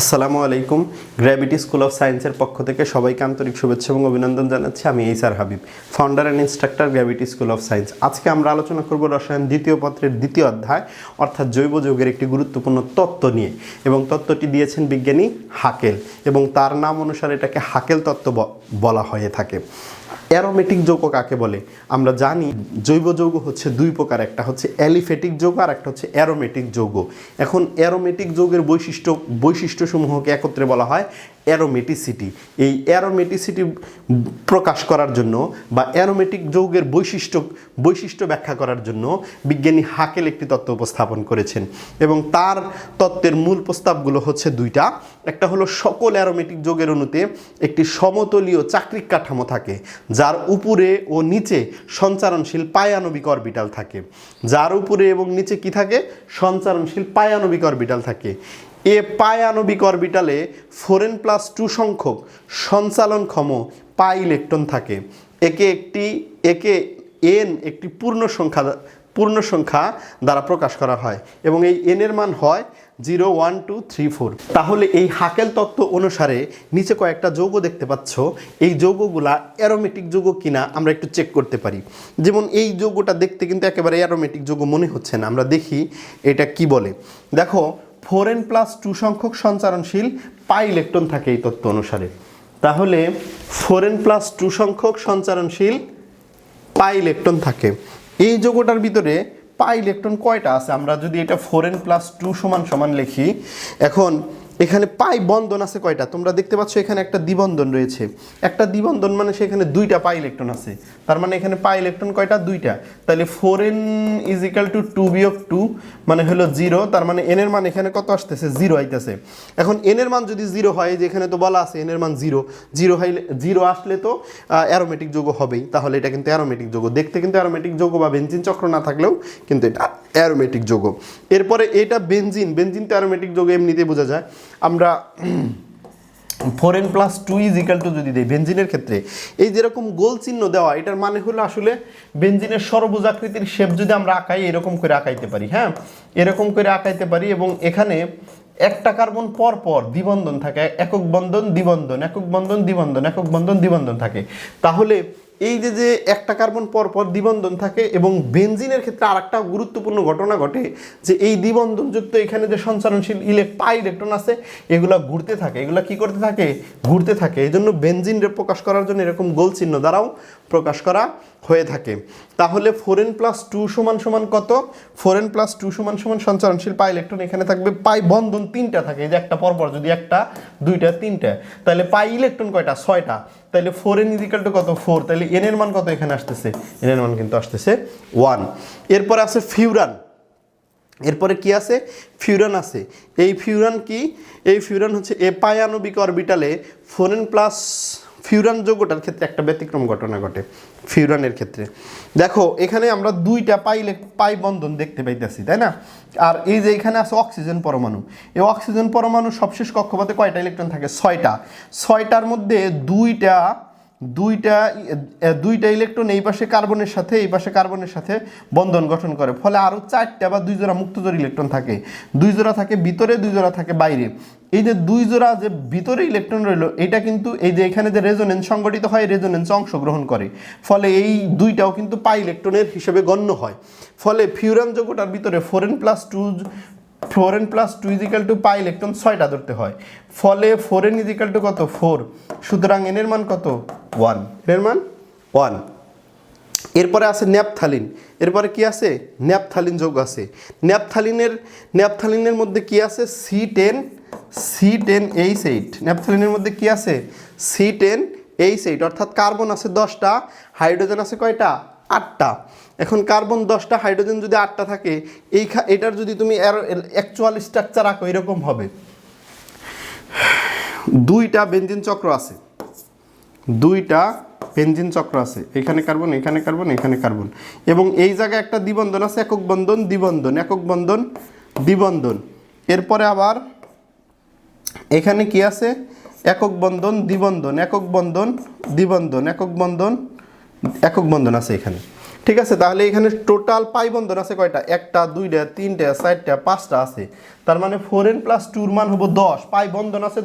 আসসালামু আলাইকুম। Gravity school of সায়েন্সের পক্ষ থেকে সবাইকে আন্তরিক শুভেচ্ছা এবং অভিনন্দন জানাচ্ছি। আমি Eisar Habib founder and instructor Gravity school of science আজকে আমরা আলোচনা করব রসায়ন দ্বিতীয় পত্রের দ্বিতীয় অধ্যায়, অর্থাৎ জৈব যৌগের একটি গুরুত্বপূর্ণ তত্ত্ব নিয়ে। এবং তত্ত্বটি দিয়েছেন বিজ্ঞানী হাকেল, এবং তার নাম অনুসারে এটাকে হাকেল তত্ত্ব বলা হয়ে থাকে। অ্যারোমেটিক যৌগ কাকে বলে? আমরা জানি জৈব যৌগ হচ্ছে দুই প্রকার, একটা হচ্ছে অ্যালিফেটিক যৌগ আর একটা হচ্ছে অ্যারোমেটিক যৌগ। এখন অ্যারোমেটিক যৌগের বৈশিষ্ট্য, বৈশিষ্ট্যসমূহকে একত্রে বলা হয় অ্যারোমেটিসিটি এই অ্যারোমেটিসিটি প্রকাশ করার জন্য বা অ্যারোমেটিক যৌগের বৈশিষ্ট্য বৈশিষ্ট্য ব্যাখ্যা করার জন্য বিজ্ঞানী হাকেল একটি তত্ত্ব উপস্থাপন করেছেন এবং তার তত্ত্বের মূল প্রস্তাবগুলো হচ্ছে দুইটা। একটা হলো সকল অ্যারোমেটিক যৌগের অণুতে একটি সমতলীয় চাকরিক কাঠামো থাকে, যার উপরে ও নিচে সঞ্চারণশীল পায়ানবিক অরবিটাল থাকে। যার উপরে এবং নিচে কি থাকে? সঞ্চারণশীল পায়ানবিক অরবিটাল থাকে। এ পায়ানবিক অরবিটালে ফোরেন প্লাস টু সংখ্যক সঞ্চালনক্ষম পাই ইলেকট্রন থাকে। একে একটি, একে এন একটি পূর্ণ সংখ্যা পূর্ণ সংখ্যা দ্বারা প্রকাশ করা হয় এবং এই এন এর মান হয় zero, one, two, three, four. তাহলে এই হাকেল তত্ত্ব অনুসারে নিচে কয়েকটা যৌগ দেখতে পাচ্ছ। এই যৌগগুলা অ্যারোমেটিক যৌগ কিনা আমরা একটু চেক করতে পারি। যেমন এই যৌগটা দেখতে কিন্তু একেবারে অ্যারোমেটিক যৌগ মনে হচ্ছে না। আমরা দেখি এটা কি বলে। দেখো ফোর এন প্লাস টু সংখ্যক সঞ্চারণশীল পাই ইলেকট্রন থাকে এই তত্ত্ব অনুসারে। তাহলে ফোর এন প্লাস টু সংখ্যক সঞ্চারণশীল পাই ইলেকট্রন থাকে। এই যৌগটার ভিতরে পাই ইলেকট্রন কয়টা আছে? আমরা যদি এটা ফোর এন প্লাস টু সমান সমান লিখি, এখন এখানে পাই বন্ধন আছে কয়টা? তোমরা দেখতে পাচ্ছ এখানে একটা দ্বিবন্ধন রয়েছে। একটা দ্বিবন্ধন মানে সেখানে দুইটা পাই ইলেকট্রন আছে। তার মানে এখানে পাই ইলেকট্রন কয়টা? দুইটা। তাহলে four n is equal to two বিয়োগ টু মানে হলো জিরো, তার মানে এন এর মান এখানে কত আসতেছে? জিরো আইতেছে। এখন এন এর মান যদি জিরো হয়, যে এখানে তো বলা আছে এন এর মান জিরো। জিরো হাইলে, জিরো আসলে তো অ্যারোমেটিক যৌগ হবেই। তাহলে এটা কিন্তু অ্যারোমেটিক যৌগ। দেখতে কিন্তু অ্যারোমেটিক যৌগ বা বেঞ্জিন চক্র না থাকলেও কিন্তু এটা অ্যারোমেটিক যৌগ। এরপরে এটা বেঞ্জিন বেঞ্জিন তো অ্যারোমেটিক যৌগ, এমনিতেই বোঝা যায়। আমরা four n plus two is equal to যদি দেই বেঞ্জিনের ক্ষেত্রে, এই যেরকম গোল চিহ্ন দেওয়া, এটার মানে হলো আসলে বেঞ্জিনের সরবুজ আকৃতির শেপ যদি আমরা আঁকাই, এরকম করে আঁকাইতে পারি হ্যাঁ? এরকম করে আঁকাইতে পারি এবং এখানে একটা কার্বন পর পর দ্বিবন্ধন থাকে, একক বন্ধন, দ্বিবন্ধন, একক বন্ধন, দ্বিবন্ধন, একক বন্ধন, দ্বিবন্ধন থাকে। তাহলে এই যে যে একটা কার্বন পরপর পর দ্বিবন্ধন থাকে এবং বেনজিনের ক্ষেত্রে আরেকটা গুরুত্বপূর্ণ ঘটনা ঘটে যে এই দ্বিবন্ধনযুক্ত এখানে যে সঞ্চারণশীল ইলেক পাই ইলেকট্রন আছে, এগুলো ঘুরতে থাকে। এগুলো কি করতে থাকে? ঘুরতে থাকে। এই জন্য বেনজিন প্রকাশ করার জন্য এরকম গোল চিহ্ন দ্বারাও প্রকাশ করা হয়ে থাকে। তাহলে ফোর এন প্লাস টু সমান সমান কত? ফোর এন প্লাস টু সমান সমান সঞ্চারণশীল পাই ইলেকট্রন এখানে থাকবে। পাই বন্ধন তিনটা থাকে যে একটা পরপর, যদি একটা, দুইটা, তিনটা। তাহলে পাই ইলেকট্রন কয়টা? ছয়টা। তাহলে four n is equal to কত? ফোর তাহলে এন এর মান কত এখানে আসতেছে? এন এর মান কিন্তু আসতেছে ওয়ান এরপরে আছে ফিউরান এরপরে কি আছে? ফিউরান আছে। এই ফিউরান কি? এই ফিউরান হচ্ছে এ পায়ানবিক অরবিটালে ফোরেন প্লাস ফিউরান যোগ্যটার ক্ষেত্রে একটা ব্যতিক্রম ঘটনা ঘটে, ফিউরানের ক্ষেত্রে। দেখো, এখানে আমরা দুইটা পাইলে পাই বন্ধন দেখতে পাইতেছি, তাই না? আর এই যে এখানে আছে অক্সিজেন পরমাণু। এই অক্সিজেন পরমাণু সবশেষ কক্ষপথে কয়টা ইলেকট্রন থাকে? ছয়টা। ছয়টার মধ্যে দুইটা দুইটা দুইটা ইলেকট্রন এই পাশে কার্বনের সাথে, এই পাশে কার্বনের সাথে বন্ধন গঠন করে। ফলে আরও চারটা বা দুই জোড়া মুক্তজোড় ইলেকট্রন থাকে। দুই জোড়া থাকে ভিতরে, দুই জোড়া থাকে বাইরে। এই যে দুই জোড়া যে ভিতরে ইলেকট্রন রইল, এটা কিন্তু এই যে এখানে যে রেজোনেন্স সংগঠিত হয় রেজোনেন্স অংশগ্রহণ করে। ফলে এই দুইটাও কিন্তু পাই ইলেকট্রনের হিসেবে গণ্য হয়। ফলে ফিউরান যৌগটার ভিতরে four n plus two four n plus two is equal to pi electron ছয়টা ধরতে হয়। ফলে four n is equal to কত? ফোর। সুতরাং এনের মান কত? ওয়ান। এর মান? ওয়ান। এরপরে আছে ন্যাপথালিন। এরপরে কি আছে? ন্যাপথালিন যৌগ আছে। ন্যাপথালিনের ন্যাপথালিনের মধ্যে কি আছে? C ten C ten H eight. ন্যাপথালিনের মধ্যে কি আছে? C ten H eight. অর্থাৎ কার্বন আছে দশটা, হাইড্রোজেন আছে কয়টা? আটটা। এখন কার্বন দশটা, হাইড্রোজেন যদি আটটা থাকে, এই এটার যদি তুমি অ্যাকচুয়াল স্ট্রাকচার আঁকো এরকম হবে। দুইটা বেঞ্জিন চক্র আছে। দুইটা বেঞ্জিন চক্র আছে। এখানে কার্বন এখানে কার্বন এখানে কার্বন। এবং এই জায়গায় একটা দ্বিবন্ধন আছে, একক বন্ধন, দ্বিবন্ধন, একক বন্ধন, দ্বিবন্ধন। এরপরে আবার এখানে কি আছে? একক বন্ধন, দ্বিবন্ধন, একক বন্ধন, দ্বিবন্ধন, একক বন্ধন একক বন্ধন আছে এখানে। ঠিক আছে? তাহলে এখানে টোটাল পাই বন্ধন আছে কয়টা? একটা, দুইটা, তিনটা, চারটা, পাঁচটা আছে। তার মানে ফোর এন প্লাস টুর মান হব দশ। পাই বন্ধন আছে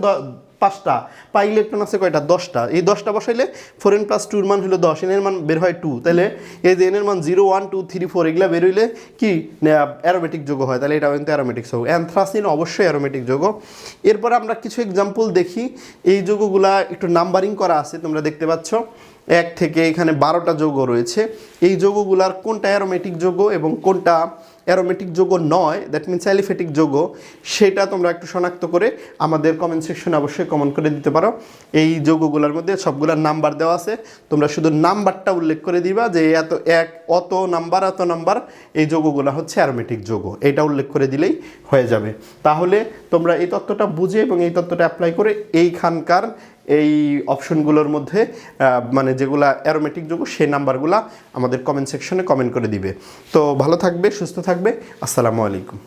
পাঁচটা। পাই ইলেকট্রন আছে কয়টা? দশটা। এই দশটা বসাইলে ফোর এন প্লাস টুর মান হলো দশ। এনের মান বের হয় টু তাহলে এই যে এনের মান zero one two three four এগুলো বের হইলে কি? অ্যারোমেটিক যোগ হয়। তাহলে এটা কিন্তু অ্যারোমেটিক যোগ। অ্যান্থ্রাসিন অবশ্যই অ্যারোমেটিক যোগ। এরপর আমরা কিছু এক্সাম্পল দেখি। এই যোগগুলা একটু নাম্বারিং করা আছে, তোমরা দেখতে পাচ্ছ। এক থেকে এখানে বারোটা যৌগ রয়েছে। এই যৌগগুলার কোনটা অ্যারোমেটিক যৌগ এবং কোনটা অ্যারোমেটিক যৌগ নয় দ্যাট মিনস অ্যালিফেটিক যৌগ, সেটা তোমরা একটু শনাক্ত করে আমাদের কমেন্ট সেকশনে অবশ্যই কমেন্ট করে দিতে পারো। এই যৌগগুলোর মধ্যে সবগুলোর নাম্বার দেওয়া আছে। তোমরা শুধু নাম্বারটা উল্লেখ করে দিবা যে এত এক, অত নাম্বার, এত নাম্বার, এই যৌগগুলো হচ্ছে অ্যারোমেটিক যৌগ। এটা উল্লেখ করে দিলেই হয়ে যাবে। তাহলে তোমরা এই তত্ত্বটা বুঝে এবং এই তত্ত্বটা অ্যাপ্লাই করে এইখানকার এই অপশনগুলোর মধ্যে মানে যেগুলা অ্যারোমেটিক যোগ্য সেই নাম্বারগুলো আমাদের কমেন্ট সেকশনে কমেন্ট করে দিবে। তো ভালো থাকবে, সুস্থ থাকবে, আসসালামু আলাইকুম।